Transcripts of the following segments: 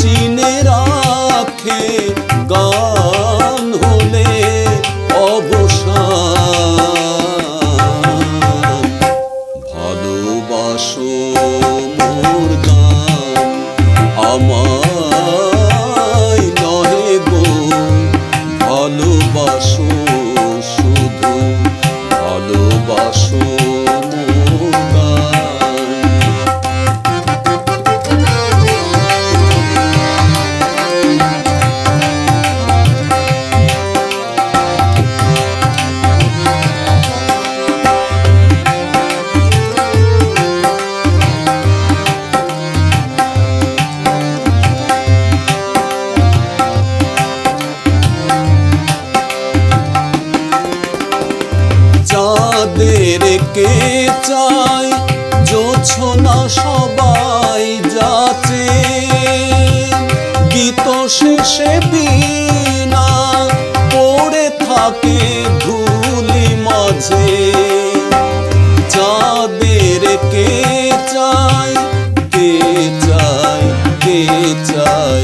চিনে রাখে গান হলে অবসান ভালোবাসো মোর গান আমায় গো। ভালোবাসো শুধু ভালোবাসো কে চায় জোছনা সবাই যাচ্ছে গীত শেষে বিনা পড়ে থাকে ধুলি মাঝে। যাদের কে চায় কে চায় কে চায়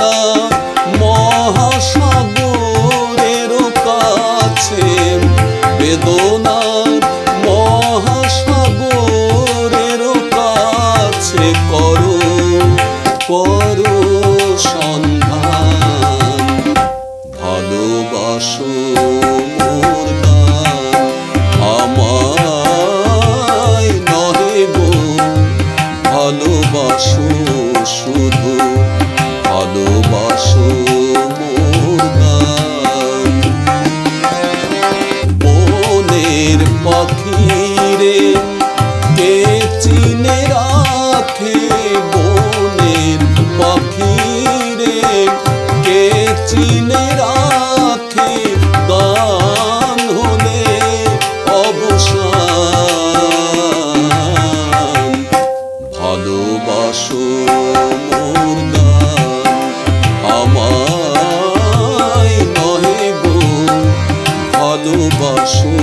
না মহাসাগরের কাছে বেদনা। চিনে রাখে বনের পাখি রে কে চিনে রাখে গান হলে অবসান। ভালোবাসো আমায় নহে গো। ভালোবাসো